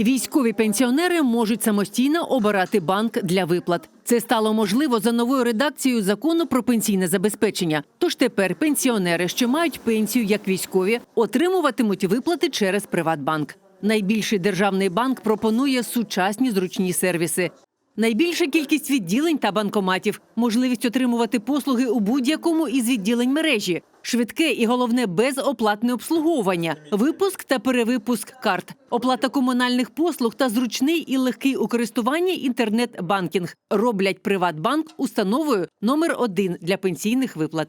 Військові пенсіонери можуть самостійно обирати банк для виплат. Це стало можливо за новою редакцією закону про пенсійне забезпечення. Тож тепер пенсіонери, що мають пенсію як військові, отримуватимуть виплати через Приватбанк. Найбільший державний банк пропонує сучасні зручні сервіси. Найбільша кількість відділень та банкоматів, можливість отримувати послуги у будь-якому із відділень мережі, швидке і головне безоплатне обслуговування, випуск та перевипуск карт, оплата комунальних послуг та зручний і легкий у користуванні інтернет-банкінг. Роблять Приватбанк установою номер один для пенсійних виплат.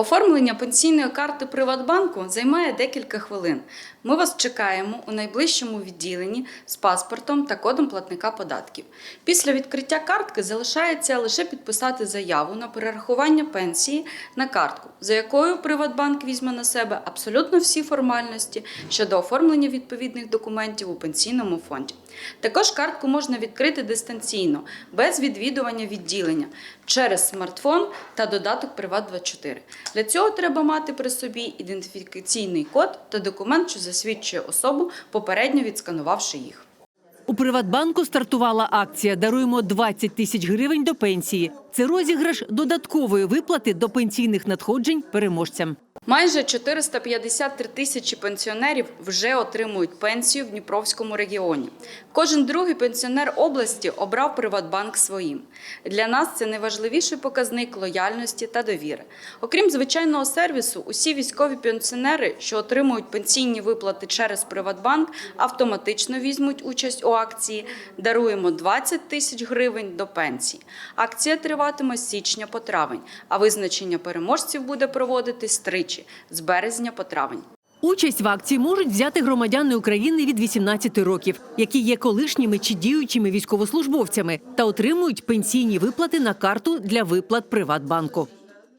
Оформлення пенсійної карти Приватбанку займає декілька хвилин. Ми вас чекаємо у найближчому відділенні з паспортом та кодом платника податків. Після відкриття картки залишається лише підписати заяву на перерахування пенсії на картку, за якою Приватбанк візьме на себе абсолютно всі формальності щодо оформлення відповідних документів у пенсійному фонді. Також картку можна відкрити дистанційно, без відвідування відділення через смартфон та додаток Приват24. Для цього треба мати при собі ідентифікаційний код та документ, що засвідчує особу, попередньо відсканувавши їх. У Приватбанку стартувала акція Даруємо 20 тисяч гривень до пенсії. Це розіграш додаткової виплати до пенсійних надходжень переможцям. Майже 453 тисячі пенсіонерів вже отримують пенсію в Дніпровському регіоні. Кожен другий пенсіонер області обрав Приватбанк своїм. Для нас це найважливіший показник лояльності та довіри. Окрім звичайного сервісу, усі військові пенсіонери, що отримують пенсійні виплати через Приватбанк, автоматично візьмуть участь у акції Даруємо 20 тисяч гривень до пенсії. Акція триватиме з січня по травень, а визначення переможців буде проводитись тричі з березня по травень. Участь в акції можуть взяти громадяни України від 18 років, які є колишніми чи діючими військовослужбовцями та отримують пенсійні виплати на карту для виплат Приватбанку.